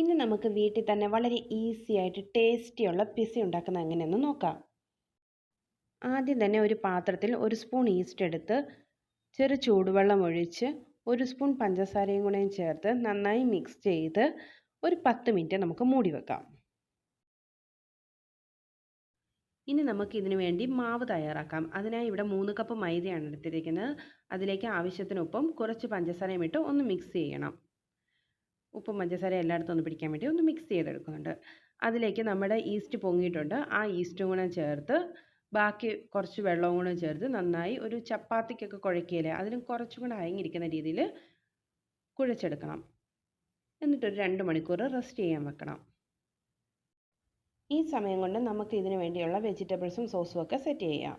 ഇന്ന് നമുക്ക് വീട്ടിൽ തന്നെ വളരെ ഈസി ആയിട്ട് ടേസ്റ്റിയുള്ള പിസ ഉണ്ടാക്കുന്നത് എങ്ങനെയെന്ന് നോക്കാം. ആദ്യം തന്നെ ഒരു പാത്രത്തിൽ ഒരു സ്പൂൺ ഈസ്റ്റ് എടുത്ത് ചെറു ചൂടുവെള്ളം ഒഴിച്ച് ഒരു സ്പൂൺ പഞ്ചസാരയും കൂടെ ചേർത്ത് നന്നായി മിക്സ് ചെയ്ത് ഒരു പത്ത് മിനിറ്റ് നമുക്ക് മൂടി വെക്കാം. ഇനി നമുക്ക് ഇതിനു വേണ്ടി മാവ് തയ്യാറാക്കാം. അതിനായി ഇവിടെ മൂന്ന് കപ്പ് മൈദയാണ് എടുത്തിരിക്കുന്നത്. അതിലേക്ക് ആവശ്യത്തിനൊപ്പം കുറച്ച് പഞ്ചസാരയും ഇട്ട് ഒന്ന് മിക്സ് ചെയ്യണം. ഉപ്പും പഞ്ചസാര എല്ലായിടത്തും ഒന്ന് പിടിക്കാൻ വേണ്ടി ഒന്ന് മിക്സ് ചെയ്തെടുക്കുന്നുണ്ട്. അതിലേക്ക് നമ്മുടെ ഈസ്റ്റ് പൊങ്ങിയിട്ടുണ്ട്. ആ ഈസ്റ്റും കൂടെ ചേർത്ത് ബാക്കി കുറച്ച് വെള്ളവും കൂടെ ചേർത്ത് നന്നായി ഒരു ചപ്പാത്തിക്കൊക്കെ കുഴക്കിയില്ലേ അതിലും കുറച്ചും കൂടെ അയങ്ങിയിരിക്കുന്ന രീതിയിൽ കുഴച്ചെടുക്കണം. എന്നിട്ടൊരു രണ്ട് മണിക്കൂർ റെസ്റ്റ് ചെയ്യാൻ വെക്കണം. ഈ സമയം കൊണ്ട് നമുക്ക് ഇതിന് വേണ്ടിയുള്ള വെജിറ്റബിൾസും സോസും ഒക്കെ സെറ്റ് ചെയ്യാം.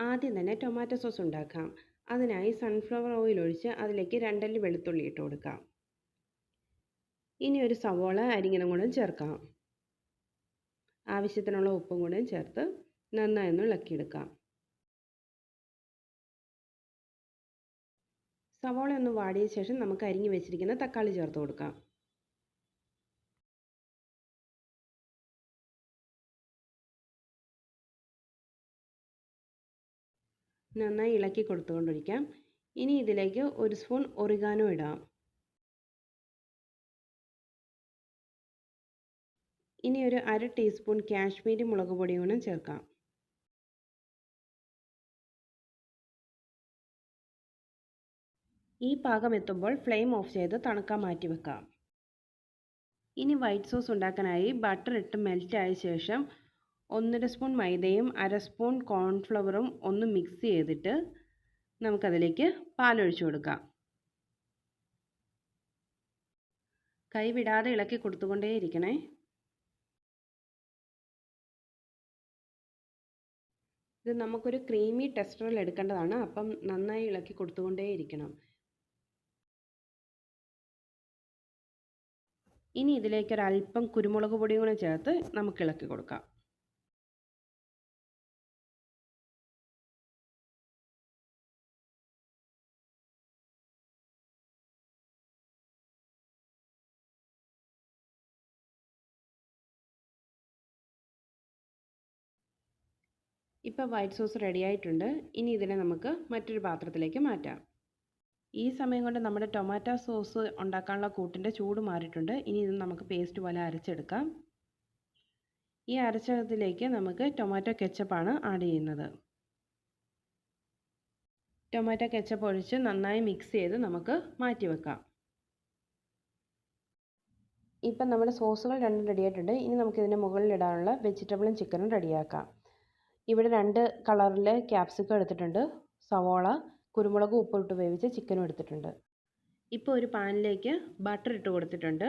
ആദ്യം തന്നെ ടൊമാറ്റോ സോസ് ഉണ്ടാക്കാം. അതിനായി സൺഫ്ലവർ ഓയിൽ ഒഴിച്ച് അതിലേക്ക് രണ്ടല്ലി വെളുത്തുള്ളി ഇട്ട് കൊടുക്കാം. ഇനി ഒരു സവോള അരിഞ്ഞതും കൂടെ ചേർക്കാം ആവശ്യത്തിനുള്ള ഉപ്പും കൂടെ ചേർത്ത് നന്നായി ഒന്ന് ഇളക്കിയെടുക്കാം. സവോള ഒന്ന് വാടിയ ശേഷം നമുക്ക് അരിഞ്ഞു വെച്ചിരിക്കുന്ന തക്കാളി ചേർത്ത് കൊടുക്കാം. നന്നായി ഇളക്കി കൊടുത്തുകൊണ്ടിരിക്കാം. ഇനി ഇതിലേക്ക് ഒരു സ്പൂൺ ഒറിഗാനോ ഇടാം. ഇനി ഒരു അര ടീസ്പൂൺ കാശ്മീരി മുളക് പൊടി കൂടെ ചേർക്കാം. ഈ പാകം എത്തുമ്പോൾ ഫ്ലെയിം ഓഫ് ചെയ്ത് തണുക്കാൻ മാറ്റി വെക്കാം. ഇനി വൈറ്റ് സോസ് ഉണ്ടാക്കാനായി ബട്ടർ ഇട്ട് മെൽറ്റ് ആയ ശേഷം ഒന്നര സ്പൂൺ മൈദയും അര സ്പൂൺ കോൺഫ്ലവറും ഒന്ന് മിക്സ് ചെയ്തിട്ട് നമുക്കതിലേക്ക് പാലൊഴിച്ചു കൊടുക്കാം. കൈവിടാതെ ഇളക്കി കൊടുത്തുകൊണ്ടേയിരിക്കണേ. ഇത് നമുക്കൊരു ക്രീമി ടെക്സ്ചറിൽ എടുക്കേണ്ടതാണ്. അപ്പം നന്നായി ഇളക്കി കൊടുത്തുകൊണ്ടേയിരിക്കണം. ഇനി ഇതിലേക്ക് ഒരു അല്പം കുരുമുളക് പൊടിയും കൂടെ ചേർത്ത് നമുക്ക് ഇളക്കി കൊടുക്കാം. ഇപ്പോൾ വൈറ്റ് സോസ് റെഡി ആയിട്ടുണ്ട്. ഇനി ഇതിനെ നമുക്ക് മറ്റൊരു പാത്രത്തിലേക്ക് മാറ്റാം. ഈ സമയം കൊണ്ട് നമ്മുടെ ടൊമാറ്റോ സോസ് ഉണ്ടാക്കാനുള്ള കൂട്ടിന്റെ ചൂട് മാറിയിട്ടുണ്ട്. ഇനി ഇത് നമുക്ക് പേസ്റ്റ് പോലെ അരച്ചെടുക്കാം. ഈ അരച്ചതിലേക്ക് നമുക്ക് ടൊമാറ്റോ കെച്ചപ്പാണ് ആഡ് ചെയ്യുന്നത്. ടൊമാറ്റോ കെച്ചപ്പ് ഒഴിച്ച് നന്നായി മിക്സ് ചെയ്ത് നമുക്ക് മാറ്റി വെക്കാം. ഇപ്പം നമ്മുടെ സോസുകൾ രണ്ടും റെഡി ആയിട്ടുണ്ട്. ഇനി നമുക്കിതിന്റെ മുകളിലിടാനുള്ള വെജിറ്റബിളും ചിക്കനും റെഡിയാക്കാം ഇവിടെ രണ്ട് കളറിൽ ക്യാപ്സിക്കം എടുത്തിട്ടുണ്ട്. സവോള കുരുമുളക് ഉപ്പിട്ട് വേവിച്ച ചിക്കനും എടുത്തിട്ടുണ്ട്. ഇപ്പോൾ ഒരു പാനിലേക്ക് ബട്ടർ ഇട്ട് കൊടുത്തിട്ടുണ്ട്.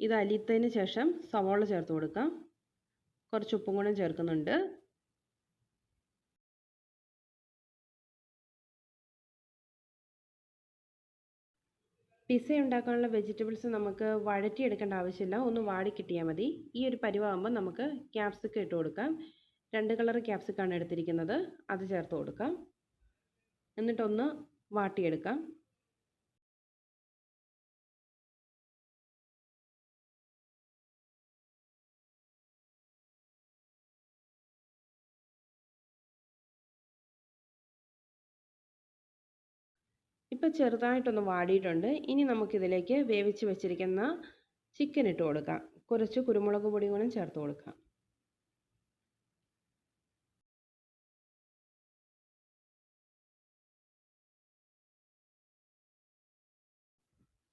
ഇത് അലിയത്തതിന് ശേഷം സവോള ചേർത്ത് കൊടുക്കാം. കുറച്ച് ഉപ്പും കൂടെ ചേർക്കുന്നുണ്ട്. പിസ ഉണ്ടാക്കാനുള്ള വെജിറ്റബിൾസ് നമുക്ക് വഴറ്റിയെടുക്കേണ്ട ആവശ്യമില്ല. ഒന്ന് വാടി കിട്ടിയാൽ മതി. ഈ ഒരു പരിവാകുമ്പോൾ നമുക്ക് ക്യാപ്സിക്കം ഇട്ട് കൊടുക്കാം. രണ്ട് കളർ ക്യാപ്സിക്കാണ് എടുത്തിരിക്കുന്നത്. അത് ചേർത്ത് കൊടുക്കാം. എന്നിട്ടൊന്ന് വാട്ടിയെടുക്കാം. ഇപ്പോൾ ചെറുതായിട്ടൊന്ന് വാടിയിട്ടുണ്ട്. ഇനി നമുക്കിതിലേക്ക് വേവിച്ച് വെച്ചിരിക്കുന്ന ചിക്കൻ ഇട്ട് കൊടുക്കാം. കുറച്ച് കുരുമുളക് പൊടി കൂടെ ചേർത്ത് കൊടുക്കാം.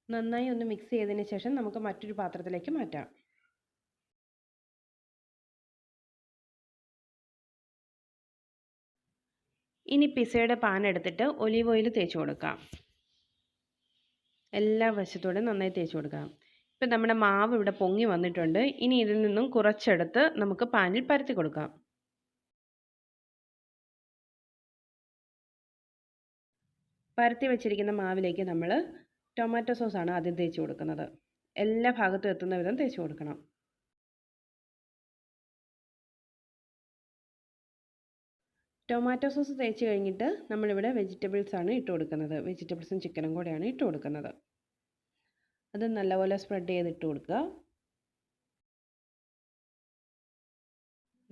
നന്നായി ഒന്ന് മിക്സ് ചെയ്തതിന് ശേഷം നമുക്ക് മറ്റൊരു പാത്രത്തിലേക്ക് മാറ്റാം. ഇനി പിസയുടെ പാൻ എടുത്തിട്ട് ഒലീവ് ഓയിൽ തേച്ച് കൊടുക്കാം. എല്ലാ വശത്തോടെ നന്നായി തേച്ച് കൊടുക്കാം. ഇപ്പം നമ്മുടെ മാവ് ഇവിടെ പൊങ്ങി വന്നിട്ടുണ്ട്. ഇനി ഇതിൽ നിന്നും കുറച്ചെടുത്ത് നമുക്ക് പാനിൽ പരത്തി കൊടുക്കാം. പരത്തി വെച്ചിരിക്കുന്ന മാവിലേക്ക് നമ്മൾ ടൊമാറ്റോ സോസാണ് ആദ്യം തേച്ച് കൊടുക്കുന്നത്. എല്ലാ ഭാഗത്തും എത്തുന്ന വിധം തേച്ച് കൊടുക്കണം. ടൊമാറ്റോ സോസ് തേച്ച് കഴിഞ്ഞിട്ട് നമ്മളിവിടെ വെജിറ്റബിൾസ് ആണ് ഇട്ട് കൊടുക്കുന്നത്. വെജിറ്റബിൾസും ചിക്കനും കൂടെയാണ് ഇട്ട് കൊടുക്കുന്നത്. അത് നല്ലപോലെ സ്പ്രെഡ് ചെയ്തിട്ട് കൊടുക്കുക.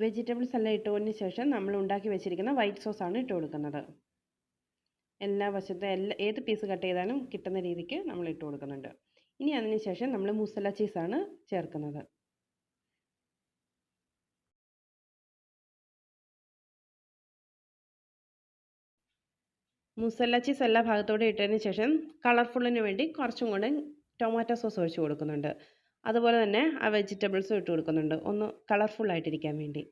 വെജിറ്റബിൾസ് എല്ലാം ഇട്ടതിന് ശേഷം നമ്മൾ ഉണ്ടാക്കി വെച്ചിരിക്കുന്ന വൈറ്റ് സോസാണ് ഇട്ട് കൊടുക്കുന്നത്. എല്ലാ വശത്തും എല്ലാ ഏത് പീസ് കട്ട് ചെയ്താലും കിട്ടുന്ന രീതിക്ക് നമ്മൾ ഇട്ട് കൊടുക്കുന്നുണ്ട്. ഇനി അതിന് ശേഷം നമ്മൾ മുസല ചീസാണ് ചേർക്കുന്നത്. മുസല്ല ചീസ് എല്ലാ ഭാഗത്തോടെ ഇട്ടതിന് ശേഷം കളർഫുള്ളിന് വേണ്ടി കുറച്ചും കൂടെ ടൊമാറ്റോ സോസ് ഒഴിച്ച് കൊടുക്കുന്നുണ്ട്. അതുപോലെ തന്നെ ആ വെജിറ്റബിൾസും ഇട്ട് കൊടുക്കുന്നുണ്ട്. ഒന്ന് കളർഫുൾ ആയിട്ടിരിക്കാൻ വേണ്ടി.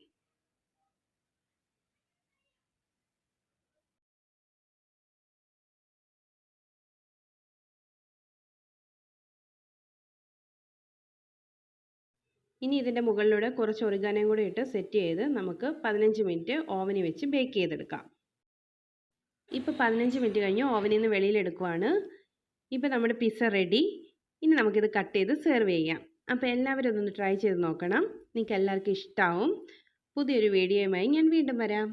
ഇനി ഇതിന്റെ മുകളിലൂടെ കുറച്ച് ഒറിഗാനയും കൂടി ഇട്ട് സെറ്റ് ചെയ്ത് നമുക്ക് പതിനഞ്ച് മിനിറ്റ് ഓവനിൽ വെച്ച് ബേക്ക് ചെയ്തെടുക്കാം. ഇപ്പോൾ പതിനഞ്ച് മിനിറ്റ് കഴിഞ്ഞ് ഓവനിൽ നിന്ന് വെളിയിലെടുക്കുവാണ് ഇപ്പോൾ നമ്മുടെ പിസ്സ റെഡി ഇനി നമുക്കിത് കട്ട് ചെയ്ത് സെർവ് ചെയ്യാം. അപ്പോൾ എല്ലാവരും ഇതൊന്ന് ട്രൈ ചെയ്ത് നോക്കണം. നിങ്ങൾക്ക് എല്ലാവർക്കും ഇഷ്ടമാവും പുതിയൊരു വീഡിയോയുമായി ഞാൻ വീണ്ടും വരാം.